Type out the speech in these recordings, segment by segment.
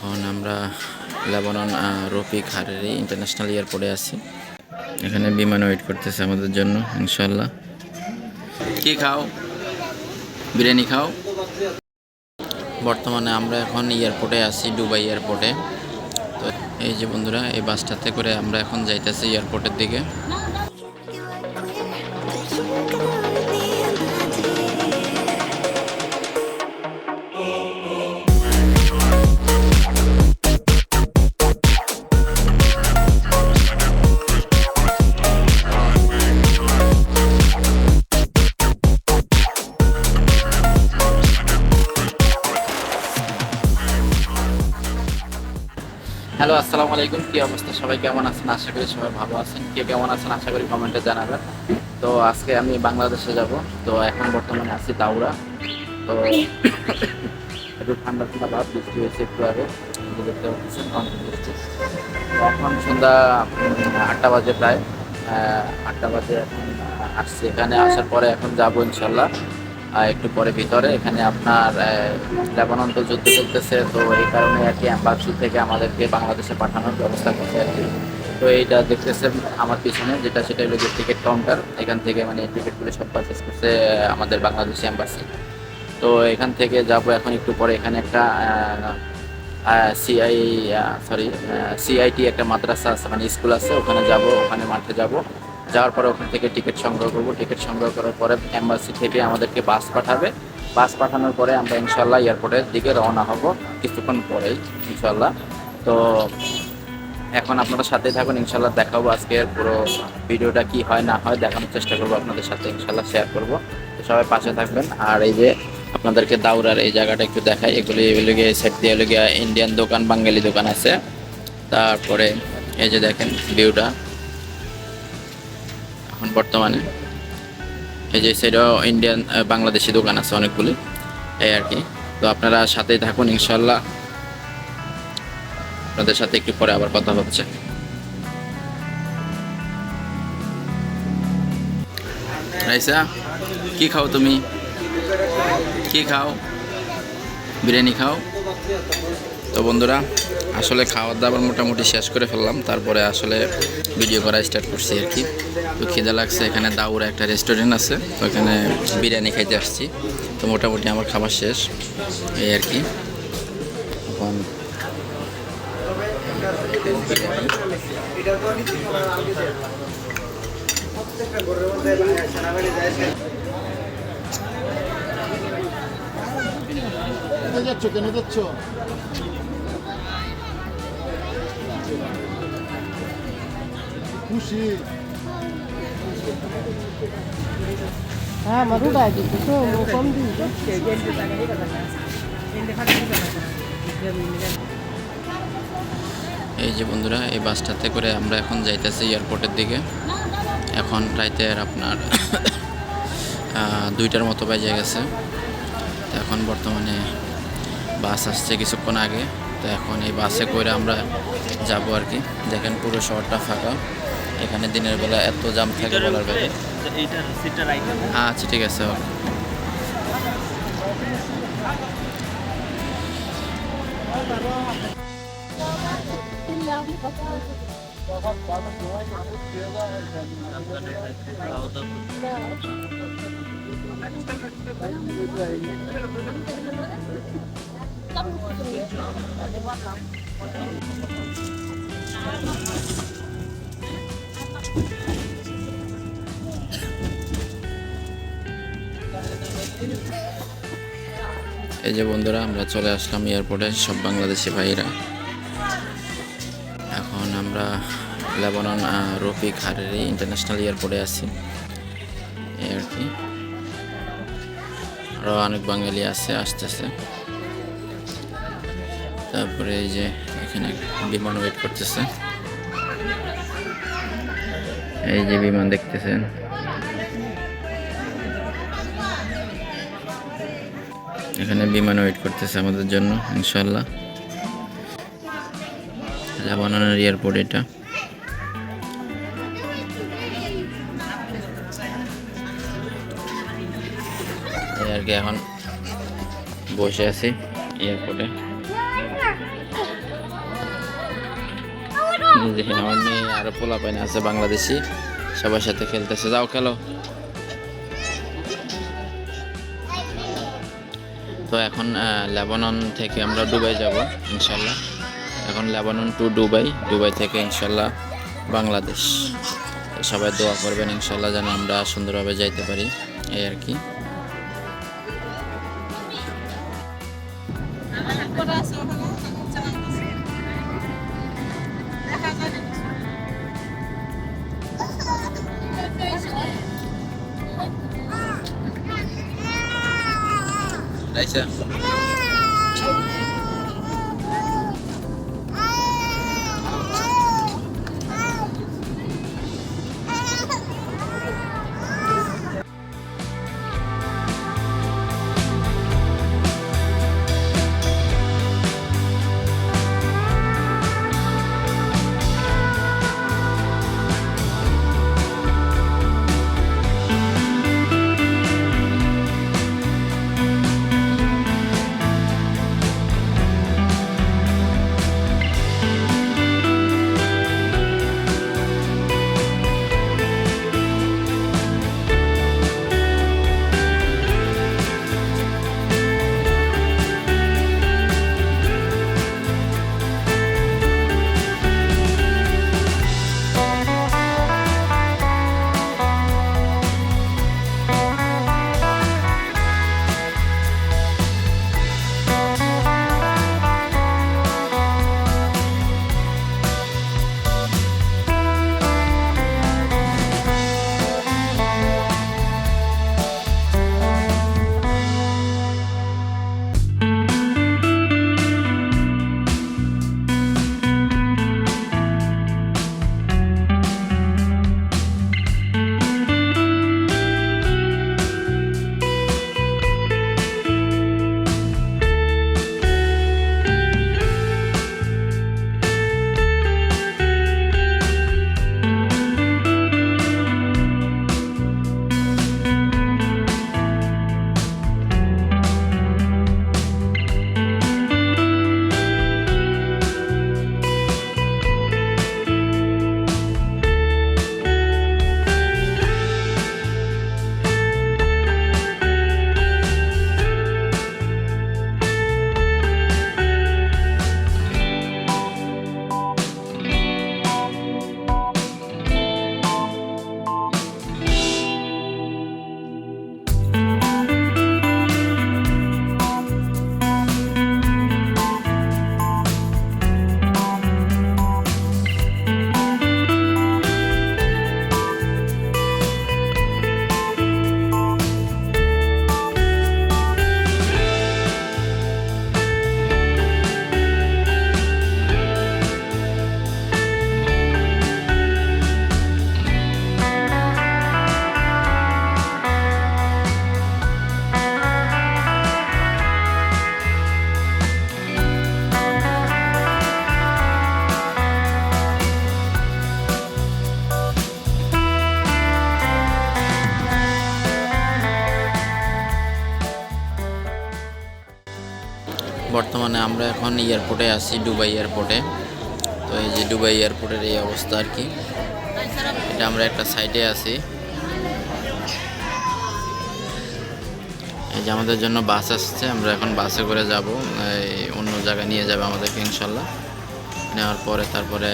এখন আমরা Lebanon Rafiq হারেরি international এয়ারপোর্টে আছি। এখানে বিমান ওয়েট করতেছে আমাদের জন্য ইনশাল্লাহ কি খাও? বিরিয়ানি খাও? বর্তমানে আমরা এখন এয়ারপোর্টে আছি দুবাই এয়ারপোর্টে তো এই যে বন্ধুরা এই বাসটাতে করে আমরা এখন যাইতেছি এয়ারপোর্টের দিকে। আলাইকুম, কি অবস্থা? সবাই কেমন আছেন? আশা করি সবাই ভালো আছেন। কে কেমন আছেন, আশা করি কমেন্টে জানাবেন। তো আজকে আমি বাংলাদেশে যাব। তো এখন বর্তমানে আছি দাউরা। তো একটু ঠান্ডা ঠান্ডা ভাব, বৃষ্টি হয়েছে একটু আগে। দেখতে এখন সন্ধ্যা আটটা বাজে প্রায়। আটটা বাজে এখন আসছি। এখানে আসার পরে এখন যাব ইনশাল্লাহ। একটু পরে ভিতরে। এখানে আপনার লেবানন তো যুদ্ধ চলতেছে, তো এই কারণে আর কি অ্যাম্বাসি থেকে আমাদেরকে বাংলাদেশে পাঠানোর ব্যবস্থা করছে আর কি। তো এইটা দেখতেছেন আমার পিছনে, যেটা সেটা হলো যে টিকিট কাউন্টার এখান থেকে মানে টিকিটগুলো সব পারচেস করছে আমাদের বাংলাদেশি অ্যাম্বাসি তো এখান থেকে যাব এখন একটু পরে, এখানে একটা সিআই সরি সিআইটি একটা মাদ্রাসা আছে মানে স্কুল আছে, ওখানে যাব, ওখানে মাঠে যাব। যাওয়ার পরে ওখান থেকে টিকিট সংগ্রহ করব। টিকিট সংগ্রহ করার পরে এম্বাসি থেকে আমাদেরকে বাস পাঠাবে। বাস পাঠানোর পরে আমরা ইনশাল্লাহ এয়ারপোর্টের দিকে রওনা হব কিছুক্ষণ পরেই ইনশাল্লাহ তো এখন আপনারা সাথে থাকুন ইনশাল্লাহ দেখাবো আজকের পুরো ভিডিওটা কি হয়, না হয়, দেখানোর চেষ্টা করব, আপনাদের সাথে ইনশাল্লাহ শেয়ার করব। তো সবাই পাশে থাকবেন। আর এই যে আপনাদেরকে দাউরার এই জায়গাটা একটু দেখাই, এগুলি এগুলো গিয়ে সাইড দিয়ে গিয়ে ইন্ডিয়ান দোকান, বাঙালি দোকান আছে। তারপরে এই যে দেখেন ভিউটা এখন বর্তমানে। এই যে সাইডেও ইন্ডিয়ান বাংলাদেশি দোকান আছে অনেকগুলি, এই আর কি। তো আপনারা সাথেই থাকুন ইনশাল্লাহ আপনাদের সাথে একটু পরে আবার কথা হচ্ছে। রাইসা, কি খাও তুমি? কি খাও? বিরিয়ানি খাও? তো বন্ধুরা আসলে খাওয়ার দাবার মোটামুটি শেষ করে ফেললাম। তারপরে আসলে ভিডিও করা স্টার্ট করছি আর কি। তো খিদে লাগছে, এখানে দাউরা একটা রেস্টুরেন্ট আছে, তো এখানে বিরিয়ানি খাইতে আসছি। তো মোটামুটি আমার খাবার শেষ, এই আর কি। যাচ্ছ, কেন যাচ্ছ? খুশি। tu dai tutto, sono এই যে বন্ধুরা এই বাসটাতে করে আমরা এখন যাইতেছি এয়ারপোর্টের দিকে। এখন রাইতের আপনার দুইটার মতো বাজে গেছে। তো এখন বর্তমানে বাস আসছে কিছুক্ষণ আগে। তো এখন এই বাসে করে আমরা যাব আর কি। দেখেন পুরো শহরটা ফাঁকা। এখানে দিনের বেলা এত জাম থাকে বলার রাইট আচ্ছা ঠিক আছে ওকে। এই যে বন্ধুরা, আমরা চলে আসলাম এয়ারপোর্টে সব বাংলাদেশি ভাইরা এখন আমরা লেবানন রফিক হারেরি ইন্টারন্যাশনাল এয়ারপোর্টে আছি। আর কি। আরও অনেক বাঙালি আছে, আসতেছে। তারপরে এই যে এখানে বিমান ওয়েট করতেছে। এই যে বিমান দেখতেছেন। এখানে বিমান ওয়েট করতেছে আমাদের জন্য ইনশাল্লাহ লেবাননের এয়ারপোর্ট এটা। আর কি এখন বসে আছি এয়ারপোর্টে। যে আমার মেয়ে আরও পোলা পাইনে আছে, বাংলাদেশি। সবার সাথে খেলতেছে। যাও, খেলো। তো এখন লেবানন থেকে আমরা দুবাই যাব, ইনশাল্লাহ। এখন লেবানন টু দুবাই দুবাই থেকে ইনশাল্লাহ বাংলাদেশ। সবাই দোয়া করবেন, ইনশাল্লাহ যেন আমরা সুন্দরভাবে যাইতে পারি, এই আর কি। রাইসা বর্তমানে আমরা এখন এয়ারপোর্টে আছি, দুবাই এয়ারপোর্টে। তো এই যে দুবাই এয়ারপোর্টের এই অবস্থা আর কি। এটা আমরা একটা সাইডে আছি। এই যে আমাদের জন্য বাস আসছে, আমরা এখন বাসে করে যাব। এই অন্য জায়গায় নিয়ে যাবে আমাদেরকে ইনশাল্লাহ। নেওয়ার পরে তারপরে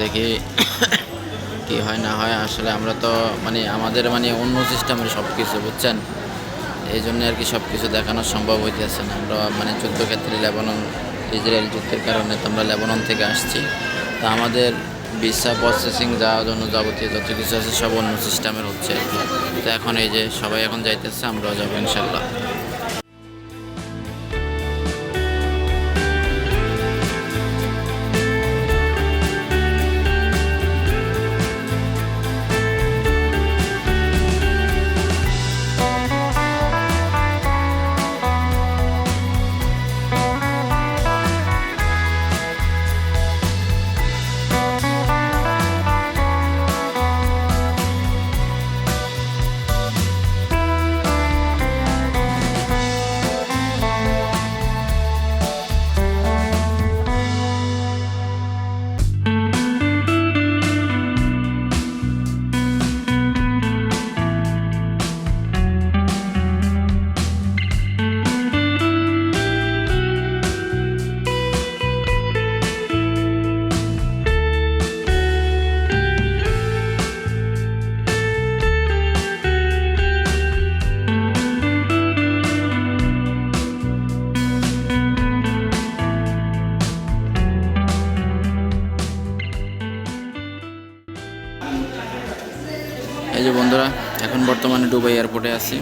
দেখি কি হয় না হয়। আসলে আমরা তো মানে আমাদের মানে অন্য সিস্টেমের সব কিছু বুঝছেন? এই জন্য আর কি সব কিছু দেখানো সম্ভব হইতেছে না। আমরা মানে যুদ্ধক্ষেত্রে লেবানন, ইসরায়েল যুদ্ধের কারণে তো আমরা লেবানন থেকে আসছি। তা আমাদের ভিসা প্রসেসিং যাওয়ার জন্য যাবতীয় যত কিছু আছে সব অন্য সিস্টেমের হচ্ছে আর কি। তো এখন এই যে সবাই এখন যাইতেছে, আমরাও যাব ইনশাল্লাহ। দুবাই এয়ারপোর্টে আছি।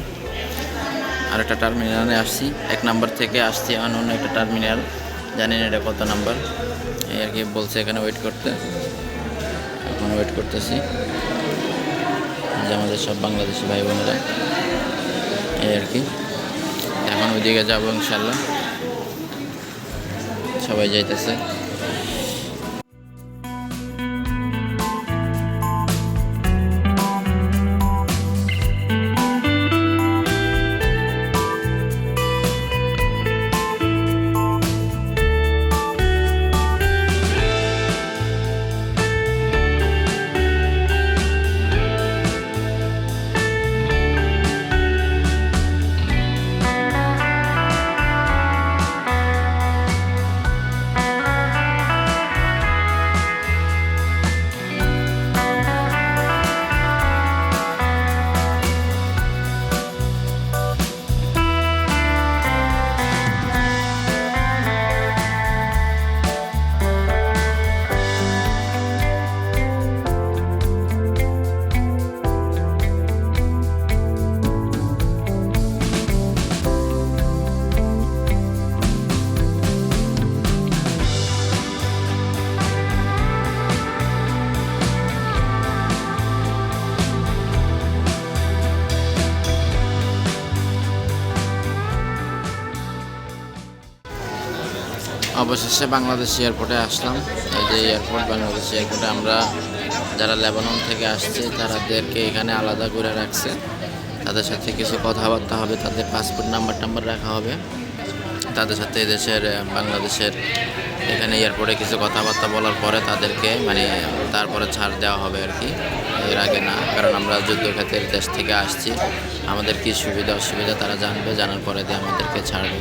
আর একটা টার্মিনালে আসছি। এক নাম্বার থেকে আসছি অন্য অন্য একটা টার্মিনাল। জানি না এটা কত নাম্বার। এই আর কি বলছে এখানে ওয়েট করতে। এখন ওয়েট করতেছি। যে আমাদের সব বাংলাদেশি ভাই বোনেরা। এই আর কি। এখন ওইদিকে যাব ইনশাল্লাহ। সবাই যাইতেছে। অবশেষে বাংলাদেশ এয়ারপোর্টে আসলাম। এই যে এয়ারপোর্ট বাংলাদেশ এয়ারপোর্টে আমরা যারা লেবানন থেকে আসছে তাদেরকে এখানে আলাদা করে রাখছে। তাদের সাথে কিছু কথাবার্তা হবে, তাদের পাসপোর্ট নাম্বার টাম্বার রাখা হবে। তাদের সাথে এদেশের বাংলাদেশের এখানে এয়ারপোর্টে কিছু কথাবার্তা বলার পরে তাদেরকে মানে তারপরে ছাড় দেওয়া হবে আর কি। এর আগে না, কারণ আমরা যুদ্ধক্ষেত্রের দেশ থেকে আসছি। আমাদের কি সুবিধা, অসুবিধা তারা জানবে, জানার পরে দিয়ে আমাদেরকে ছাড়বে।